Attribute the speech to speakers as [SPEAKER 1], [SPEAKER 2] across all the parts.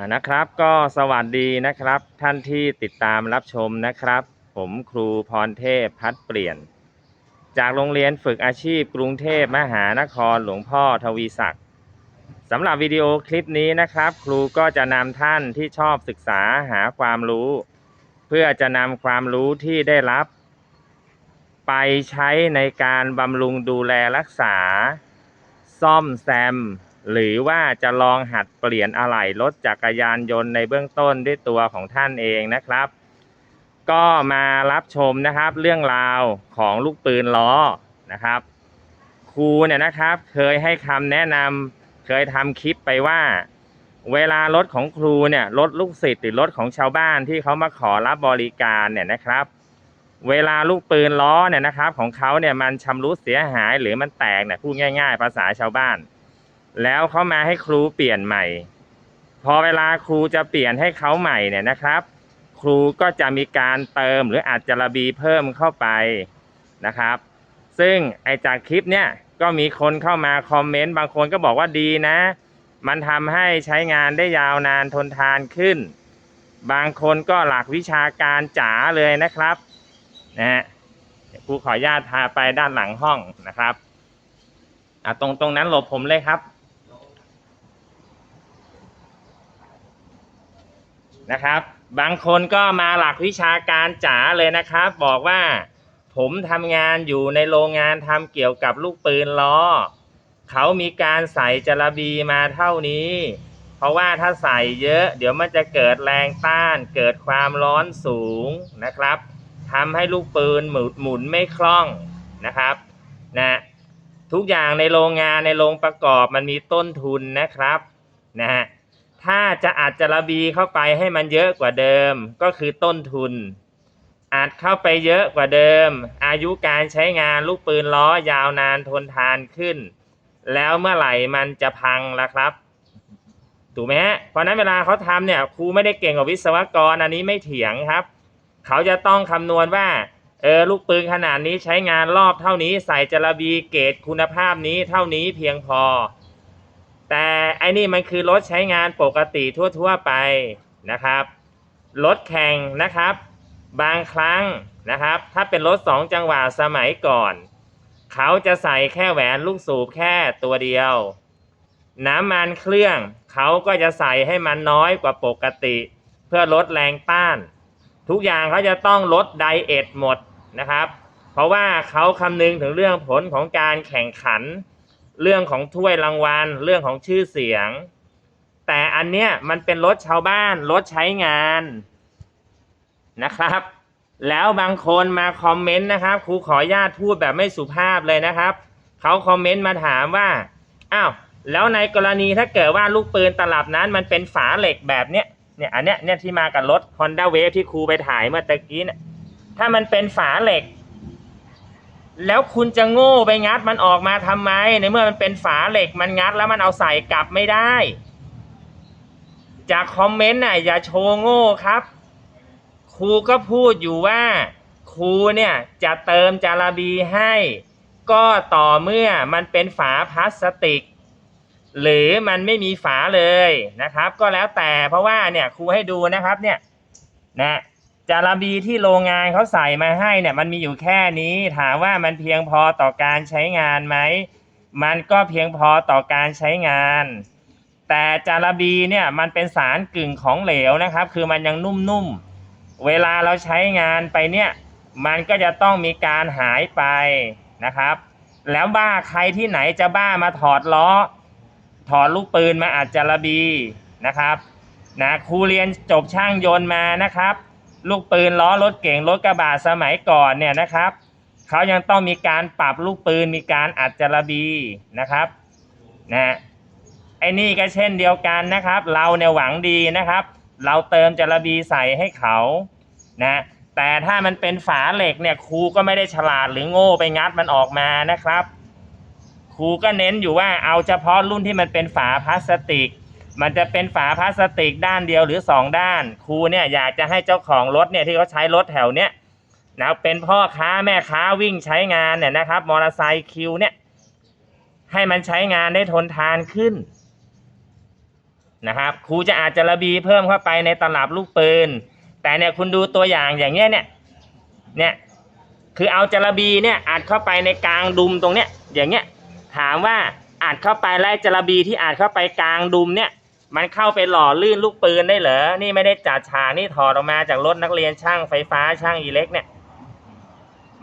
[SPEAKER 1] อ่านะครับก็สวัสดีนะครับ ท่านที่ติดตามรับชมนะครับ ผมครูพรเทพพัดเปลี่ยน จากโรงเรียนฝึกอาชีพกรุงเทพมหานครหลวงพ่อทวีศักดิ์สำหรับวิดีโอคลิปนี้นะครับ ครูก็จะนำท่านที่ชอบศึกษาหาความรู้ เพื่อจะนำความรู้ที่ได้รับ ไปใช้ในการบำรุงดูแลรักษา ซ่อมแซม หรือว่าจะลองหัดเปลี่ยนอะไหล่รถจักรยานยนต์ในเบื้องต้นด้วยตัวของท่านเองนะครับ ก็มารับชมนะครับ เรื่องราวของลูกปืนล้อนะครับ ครูเนี่ยนะครับเคยให้คำแนะนำเคยทำคลิปไปว่า เวลารถของครูเนี่ยรถลูกศิษย์หรือรถของชาวบ้านที่เขามาขอรับบริการเนี่ยนะครับ เวลาลูกปืนล้อเนี่ยนะครับของเขาเนี่ยมันชำรุดเสียหายหรือมันแตกเนี่ยพูดง่าย ๆ ภาษาชาวบ้าน แล้วเขามาให้ครูเปลี่ยนใหม่ พอเวลาครูจะเปลี่ยนให้เขาใหม่เนี่ยนะครับ ครูก็จะมีการเติมหรืออาจจะระบีเพิ่มเข้าไปนะครับ ซึ่งไอจากคลิปเนี่ยก็มีคนเข้ามาคอมเมนต์บางคนก็บอกว่าดีนะ มันทำให้ใช้งานได้ยาวนานทนทานขึ้น บางคนก็หลักวิชาการจ๋าเลยนะครับนะฮะครูขออนุญาตพาไปด้านหลังห้องนะครับ อะตรงตรงนั้นหลบผมเลยครับ นะครับ บางคนก็มาหลักวิชาการจ๋าเลยนะครับ บอกว่าผมทำงานอยู่ในโรงงานทำเกี่ยวกับลูกปืนล้อเขามีการใส่จระบีมาเท่านี้ เพราะว่าถ้าใส่เยอะ เดี๋ยวมันจะเกิดแรงต้าน เกิดความร้อนสูงนะครับทำให้ลูกปืนหมุนหมุนไม่คล่องนะครับนะทุกอย่างในโรงงานในโรงประกอบมันมีต้นทุนนะครับนะฮะ ถ้าจะอัดจระบีเข้าไปให้มันเยอะกว่าเดิมก็คือต้นทุนอัดเข้าไปเยอะกว่าเดิม อายุการใช้งานลูกปืนล้อยาวนานทนทานขึ้น แล้วเมื่อไหร่มันจะพังล่ะครับถูกไหมฮะเพราะฉะนั้นเวลาเขาทำเนี่ยครูไม่ได้เก่งกว่าวิศวกรอันนี้ไม่เถียงครับ เขาจะต้องคำนวณว่าเออลูกปืนขนาดนี้ใช้งานรอบเท่านี้ใส่จระบีเกรดคุณภาพนี้เท่านี้เพียงพอ แต่ไอ้นี่มันคือรถใช้งานปกติทั่วๆไปนะครับ รถแข่งนะครับ บางครั้งนะครับ ถ้าเป็นรถสองจังหวะสมัยก่อน เขาจะใส่แค่แหวนลูกสูบแค่ตัวเดียว น้ำมันเครื่อง เขาก็จะใส่ให้มันน้อยกว่าปกติ เพื่อลดแรงต้าน ทุกอย่างเขาจะต้องลดไดเอทหมดนะครับ เพราะว่าเขาคำนึงถึงเรื่องผลของการแข่งขัน เรื่องของถ้วยรางวัล เรื่องของชื่อเสียง แต่อันเนี้ยมันเป็นรถชาวบ้านรถใช้งานนะครับ แล้วบางคนมาคอมเมนต์นะครับครูขออนุญาตพูดแบบไม่สุภาพเลยนะครับเขาคอมเมนต์มาถามว่าอ้าวแล้วในกรณีถ้าเกิดว่าลูกปืนตลับนั้นมันเป็นฝาเหล็กแบบเนี้ยเนี่ยอันเนี้ยเนี่ยที่มากับรถ Honda Wave ที่ครูไปถ่ายเมื่อตะกี้เนี่ยถ้ามันเป็นฝาเหล็ก แล้วคุณจะโง่ไปงัดมันออกมาทำไม ในเมื่อมันเป็นฝาเหล็กมันงัดแล้วมันเอาใส่กลับไม่ได้ จากคอมเมนต์น่ะอย่าโชว์โง่ครับ ครูก็พูดอยู่ว่า ครูเนี่ยจะเติมจาระบีให้ ก็ต่อเมื่อมันเป็นฝาพลาสติก หรือมันไม่มีฝาเลยนะครับ ก็แล้วแต่เพราะว่าเนี่ยครูให้ดูนะครับเนี่ยนะ จาระบีที่โรงงานเขาใส่มาให้เนี่ย มันมีอยู่แค่นี้ ถามว่ามันเพียงพอต่อการใช้งานไหม มันก็เพียงพอต่อการใช้งาน แต่จาระบีเนี่ยมันเป็นสารกึ่งของเหลวนะครับ คือมันยังนุ่มๆ เวลาเราใช้งานไปเนี่ย มันก็จะต้องมีการหายไปนะครับ แล้วบ้าใครที่ไหนจะบ้ามาถอดล้อ ถอดลูกปืนมาอัดจาระบีนะครับนะครูเรียนจบช่างยนต์มานะครับ ลูกปืนล้อรถเก่งรถกระบะสมัยก่อนเนี่ยนะครับเขายังต้องมีการปรับลูกปืนมีการอัดจาระบีนะครับนะไอ้นี่ก็เช่นเดียวกันนะครับ เราเนี่ยหวังดีนะครับ เราเติมจาระบีใส่ให้เขานะแต่ถ้ามันเป็นฝาเหล็กเนี่ยครูก็ไม่ได้ฉลาดหรือโง่ไปงัดมันออกมานะครับ ครูก็เน้นอยู่ว่าเอาเฉพาะรุ่นที่มันเป็นฝาพลาสติก มันจะเป็นฝาพลาสติกด้านเดียวหรือสองด้าน ครูเนี่ยอยากจะให้เจ้าของรถเนี่ยที่เขาใช้รถแถวเนี้ยนะเป็นพ่อค้าแม่ค้าวิ่งใช้งานเนี่ยนะครับมอเตอร์ไซค์คิวเนี่ยให้มันใช้งานได้ทนทานขึ้นนะครับครูจะอาจจะระบีเพิ่มเข้าไปในตลับลูกปืน แต่เนี่ยคุณดูตัวอย่างอย่างเงี้ยเนี่ยเนี่ยคือเอาจระบีเนี่ยอัดเข้าไปในกลางดุมตรงเนี้ยอย่างเงี้ยถามว่าอัดเข้าไปแล้วจระบีที่อัดเข้าไปกลางดุมเนี่ย มันเข้าไปหล่อลื่นลูกปืนได้เหรอ นี่ไม่ได้จัดฉากนี่ถอดออกมาจากรถนักเรียนช่างไฟฟ้าช่างอิเล็กเนี่ย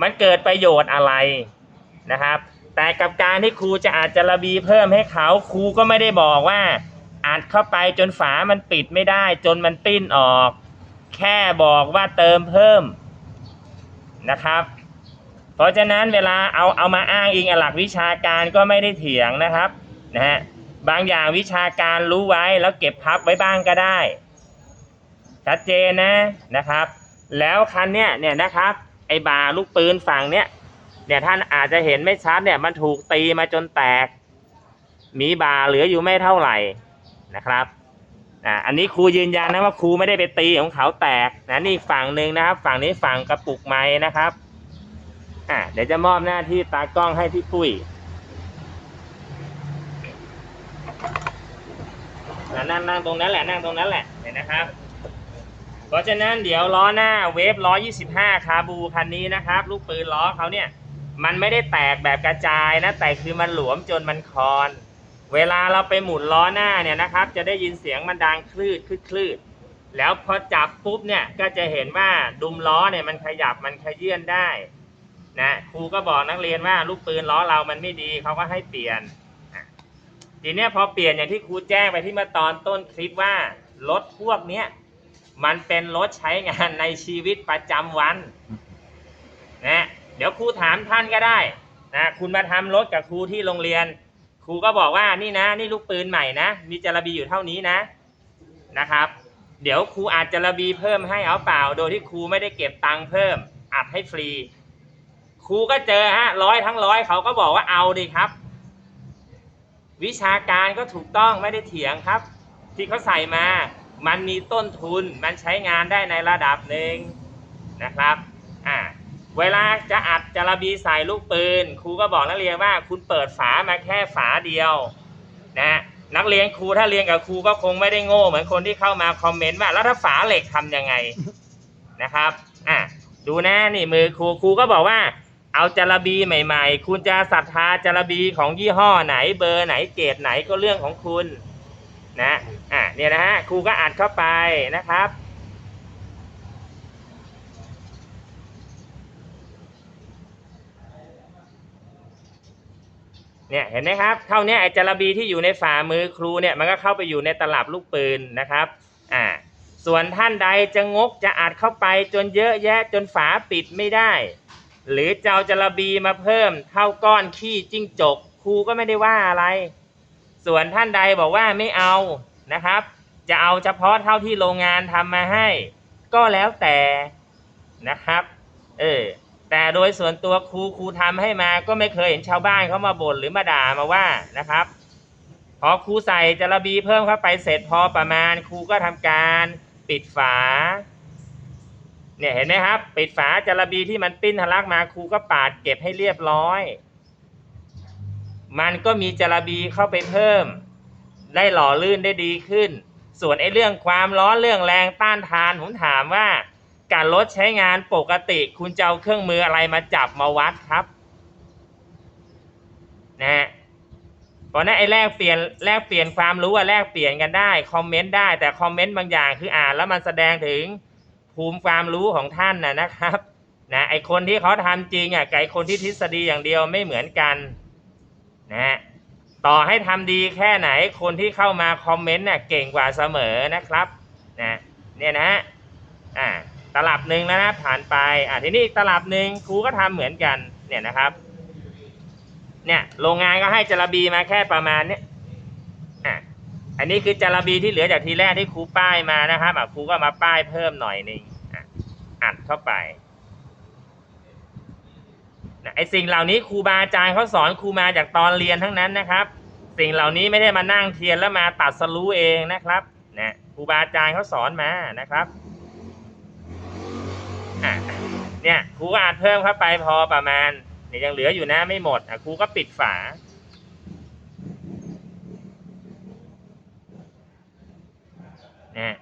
[SPEAKER 1] มันเกิดประโยชน์อะไรนะครับ แต่กับการที่ครูจะอาจจะระบีเพิ่มให้เขาครูก็ไม่ได้บอกว่าอัดเข้าไปจนฝามันปิดไม่ได้ จนมันปิ้นออก แค่บอกว่าเติมเพิ่มนะครับ เพราะฉะนั้นเวลาเอาเอามาอ้างอิงหลักวิชาการก็ไม่ได้เถียงนะครับนะฮะ บางอย่างวิชาการรู้ไว้แล้วเก็บพับไว้บ้างก็ได้ ชัดเจนนะนะครับ แล้วคันเนี้ยเนี่ยนะครับ ไอ้บาลูกปืนฝั่งเนี้ยเนี่ยท่านอาจจะเห็นไม่ชัดเนี่ยมันถูกตีมาจนแตก มีบาเหลืออยู่ไม่เท่าไหร่นะครับอ่าอันนี้ครูยืนยันนะว่าครูไม่ได้ไปตีของเขาแตกนะนี่ฝั่งหนึ่งนะครับ ฝั่งนี้ฝั่งกระปุกไม้นะครับอะเดี๋ยวจะมอบหน้าที่ตากล้องให้พี่ปุ้ย อะนั่งนั่งตรงนั้นแหละนั่งตรงนั้นแหละเห็นนะครับ เพราะฉะนั้นเดี๋ยวล้อหน้าเวฟ125คาบูคันนี้นะครับ ลูกปืนล้อเขาเนี่ยมันไม่ได้แตกแบบกระจายนะ แต่คือมันหลวมจนมันคลอน เวลาเราไปหมุนล้อหน้าเนี่ยนะครับ จะได้ยินเสียงมันดังคลืดคลืดคลืดแล้วพอจับปุ๊บเนี่ยก็จะเห็นว่าดุมล้อเนี่ยมันขยับมันขยื่นได้นะครูก็บอกนักเรียนว่าลูกปืนล้อเรามันไม่ดีเขาก็ให้เปลี่ยน ทีเนี้ยพอเปลี่ยนอย่างที่ครูแจ้งไปที่เมื่อตอนต้นคลิปว่ารถพวกเนี้ยมันเป็นรถใช้งานในชีวิตประจำวันนะเดี๋ยวครูถามท่านก็ได้นะคุณมาทำรถกับครูที่โรงเรียน ครูก็บอกว่านี่นะ นี่ลูกปืนใหม่นะ มีจระบีอยู่เท่านี้นะนะครับ เดี๋ยวครูอาจจะระบีเพิ่มให้เอาเปล่า โดยที่ครูไม่ได้เก็บตังค์เพิ่มอัดให้ฟรี ครูก็เจอฮะร้อยทั้งร้อยเขาก็บอกว่าเอาดิครับ วิชาการก็ถูกต้องไม่ได้เถียงครับ ที่เขาใส่มา มันมีต้นทุนมันใช้งานได้ในระดับหนึ่งนะครับอ่าเวลาจะอัดจะระบีใส่ลูกปืน ครูก็บอกนักเรียนว่าคุณเปิดฝามาแค่ฝาเดียวนะนักเรียนครูถ้าเรียนกับครูก็คงไม่ได้โง่ เหมือนคนที่เข้ามาคอมเมนต์ว่าแล้วถ้าฝาเหล็กทำยังไงนะครับอะดูนะนี่มือครูครูก็บอกว่า เอาจารบีใหม่ ๆ คุณจะศรัทธาจารบีของยี่ห้อไหนเบอร์ไหนเกรดไหนก็เรื่องของคุณนะอะเนี่ยนะฮะครูก็อัดเข้าไปนะครับเนี่ยเห็นไหมครับเท่านี้ไอ้จรบีที่อยู่ในฝ่ามือครูเนี่ยมันก็เข้าไปอยู่ในตลับลูกปืนนะครับอ่าส่วนท่านใดจะงกจะอัดเข้าไปจนเยอะแยะจนฝาปิดไม่ได้ หรือเจะเอาจระบีมาเพิ่มเท่าก้อนขี้จิ้งจกครูก็ไม่ได้ว่าอะไร ส่วนท่านใดบอกว่าไม่เอานะครับ จะเอาเฉพาะเท่าที่โรงงานทำมาให้ ก็แล้วแต่นะครับ เออแต่โดยส่วนตัวครูครูทำให้มาก็ไม่เคยเห็นชาวบ้านเขามาบ่นหรือมาด่ามาว่านะครับพอครูใส่จระบีเพิ่มเข้าไปเสร็จพอประมาณครูก็ทำการปิดฝา เนี่ยเห็นไหมครับ ปิดฝาจระบีที่มันปิ้นทะลักมาครูก็ปาดเก็บให้เรียบร้อย มันก็มีจระบีเข้าไปเพิ่ม ได้หล่อลื่นได้ดีขึ้น ส่วนไอ้เรื่องความร้อนเรื่องแรงต้านทานผมถามว่า การรถใช้งานปกติ คุณจะเอาเครื่องมืออะไรมาจับมาวัดครับนะฮะเพราะนั้นไอ้แลกเปลี่ยนแลกเปลี่ยนความรู้อะแลกเปลี่ยนกันได้คอมเมนต์ได้แต่คอมเมนต์บางอย่างคืออ่านแล้วมันแสดงถึง ภูมิความรู้ของท่านนะนะครับนะไอคนที่เขาทำจริงอะกับไอคนที่ทฤษฎีอย่างเดียวไม่เหมือนกันนะฮะต่อให้ทำดีแค่ไหนคนที่เข้ามาคอมเมนต์น่ะเก่งกว่าเสมอนะครับนะเนี่ยนะฮะอ่าตลับหนึ่งแล้วนะผ่านไปอะทีนี้ตลับหนึ่งครูก็ทำเหมือนกันเนี่ยนะครับเนี่ยโรงงานก็ให้จระบีมาแค่ประมาณเนี้ย อันนี้คือจาระบีที่เหลือจากทีแรกที่ครูป้ายมานะครับอะครูก็มาป้ายเพิ่มหน่อยนึงอัดเข้าไปนะไอสิ่งเหล่านี้ครูบาอาจารย์เขาสอนครูมาจากตอนเรียนทั้งนั้นนะครับ สิ่งเหล่านี้ไม่ได้มานั่งเทียนแล้วมาตัดสรู้เองนะครับนะครูบาอาจารย์เขาสอนมานะครับเนี่ยครูก็อาจเพิ่มเข้าไปพอประมาณเนี่ยยังเหลืออยู่นะไม่หมดอะครูก็ปิดฝา นะ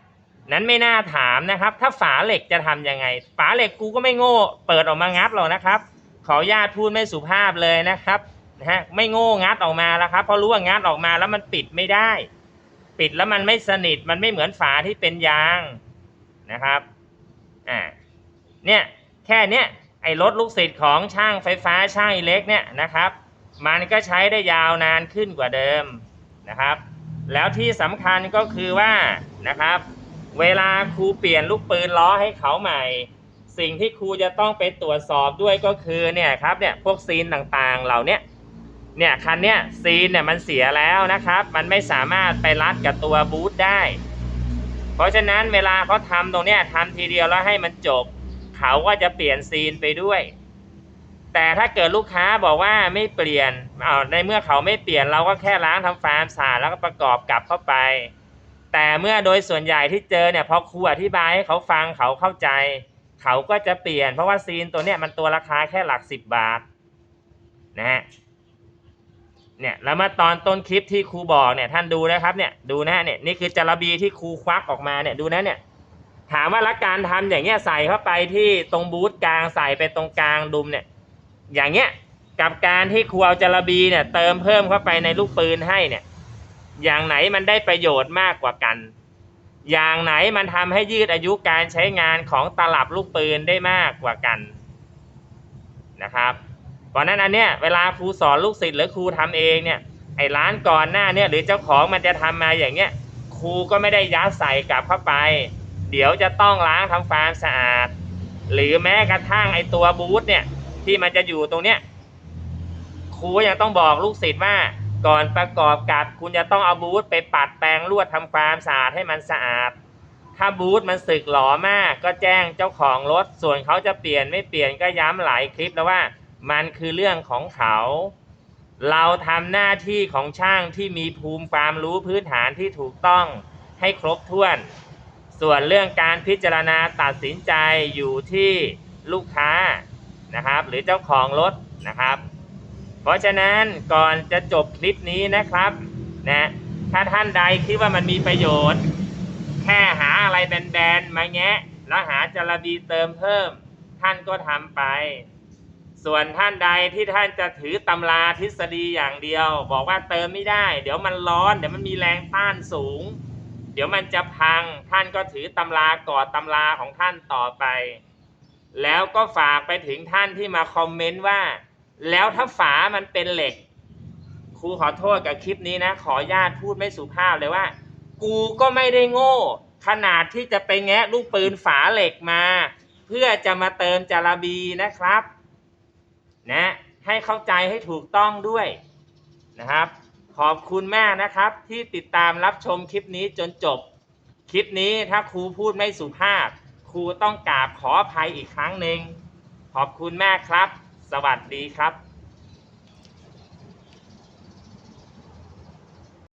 [SPEAKER 1] นั้นไม่น่าถามนะครับ ถ้าฝาเหล็กจะทำยังไง ฝาเหล็กกูก็ไม่โง่ เปิดออกมางัดหรอกนะครับ ขอญาตพูดไม่สุภาพเลยนะครับนะฮะไม่โง่งัดออกมาแล้วครับเพราะรู้ว่างัดออกมาแล้วมันปิดไม่ได้ ปิดแล้วมันไม่สนิทมันไม่เหมือนฝาที่เป็นยางนะครับอ่าเนี่ยแค่เนี้ยไอ้รถลูกศิษย์ของช่างไฟฟ้าช่างอิเล็กเนี่ยนะครับ มันก็ใช้ได้ยาวนานขึ้นกว่าเดิมนะครับ แล้วที่สำคัญก็คือว่านะครับ เวลาครูเปลี่ยนลูกปืนล้อให้เขาใหม่ สิ่งที่ครูจะต้องไปตรวจสอบด้วยก็คือเนี่ยครับเนี่ยพวกซีนต่างๆเหล่านี้เนี่ยคันเนี้ยซีนเนี่ยมันเสียแล้วนะครับ มันไม่สามารถไปรัดกับตัวบูทได้ เพราะฉะนั้นเวลาเขาทำตรงเนี้ยทำทีเดียวแล้วให้มันจบ เขาก็จะเปลี่ยนซีนไปด้วย แต่ถ้าเกิดลูกค้าบอกว่าไม่เปลี่ยนเอาในเมื่อเขาไม่เปลี่ยนเราก็แค่ล้างทำฟาร์มสะอาดแล้วก็ประกอบกลับเข้าไป แต่เมื่อโดยส่วนใหญ่ที่เจอเนี่ยพอครูอธิบายให้เขาฟังเขาเข้าใจ เขาก็จะเปลี่ยน เพราะว่าซีนตัวเนี้ยมันตัวราคาแค่หลักสิบบาทนะฮะเนี่ยแล้วมาตอนต้นคลิปที่ครูบอกเนี่ยท่านดูนะครับเนี่ยดูนะเนี่ยนี่คือจระบีที่ครูควักออกมาเนี่ยดูนะเนี่ยถามว่าละการทำอย่างเงี้ยใส่เข้าไปที่ตรงบูธกลางใส่ไปตรงกลางดุมเนี่ย อย่างเงี้ยกับการที่ครูเอาจารบีเนี่ยเติมเพิ่มเข้าไปในลูกปืนให้เนี่ย อย่างไหนมันได้ประโยชน์มากกว่ากัน อย่างไหนมันทำให้ยืดอายุการใช้งานของตลับลูกปืนได้มากกว่ากันนะครับเพราะนั้นอันเนี้ยเวลาครูสอนลูกศิษย์หรือครูทำเองเนี่ยไอ้ร้านก่อนหน้าเนี่ยหรือเจ้าของมันจะทำมาอย่างเงี้ยครูก็ไม่ได้ยัดใส่กลับเข้าไป เดี๋ยวจะต้องล้างทำความสะอาด หรือแม้กระทั่งไอ้ตัวบูธเนี่ย ที่มันจะอยู่ตรงเนี้ยครูยังต้องบอกลูกศิษย์ว่า ก่อนประกอบกับคุณจะต้องเอาบูธไปปัดแปรงลวดทำความสะอาดให้มันสะอาด ถ้าบูธมันสึกหลอมาก ก็แจ้งเจ้าของรถ ส่วนเขาจะเปลี่ยนไม่เปลี่ยนก็ย้ำหลายคลิปแล้วว่า มันคือเรื่องของเขา เราทำหน้าที่ของช่างที่มีภูมิความรู้พื้นฐานที่ถูกต้องให้ครบถ้วน ส่วนเรื่องการพิจารณาตัดสินใจอยู่ที่ลูกค้า นะครับ หรือเจ้าของรถนะครับ เพราะฉะนั้นก่อนจะจบคลิปนี้นะครับนะถ้าท่านใดคิดว่ามันมีประโยชน์ แค่หาอะไรแบนๆมาแงะ แล้วหาจระบีเติมเพิ่ม ท่านก็ทำไป ส่วนท่านใดที่ท่านจะถือตำราทฤษฎีอย่างเดียว บอกว่าเติมไม่ได้ เดี๋ยวมันร้อน เดี๋ยวมันมีแรงต้านสูง เดี๋ยวมันจะพัง ท่านก็ถือตำรากอดตำราของท่านต่อไป แล้วก็ฝากไปถึงท่านที่มาคอมเมนต์ว่า แล้วถ้าฝามันเป็นเหล็กครูขอโทษกับคลิปนี้นะ ขอญาตพูดไม่สุภาพเลยว่า กูก็ไม่ได้โง่ ขนาดที่จะไปแงะลูกปืนฝาเหล็กมา เพื่อจะมาเติมจาระบีนะครับ นะ ให้เข้าใจให้ถูกต้องด้วยนะครับ ขอบคุณมากนะครับ ที่ติดตามรับชมคลิปนี้จนจบ คลิปนี้ถ้าครูพูดไม่สุภาพ รูต้องกราบขออภัยอีกครั้งหนึ่งขอบคุณแม่ครับ สวัสดีครับ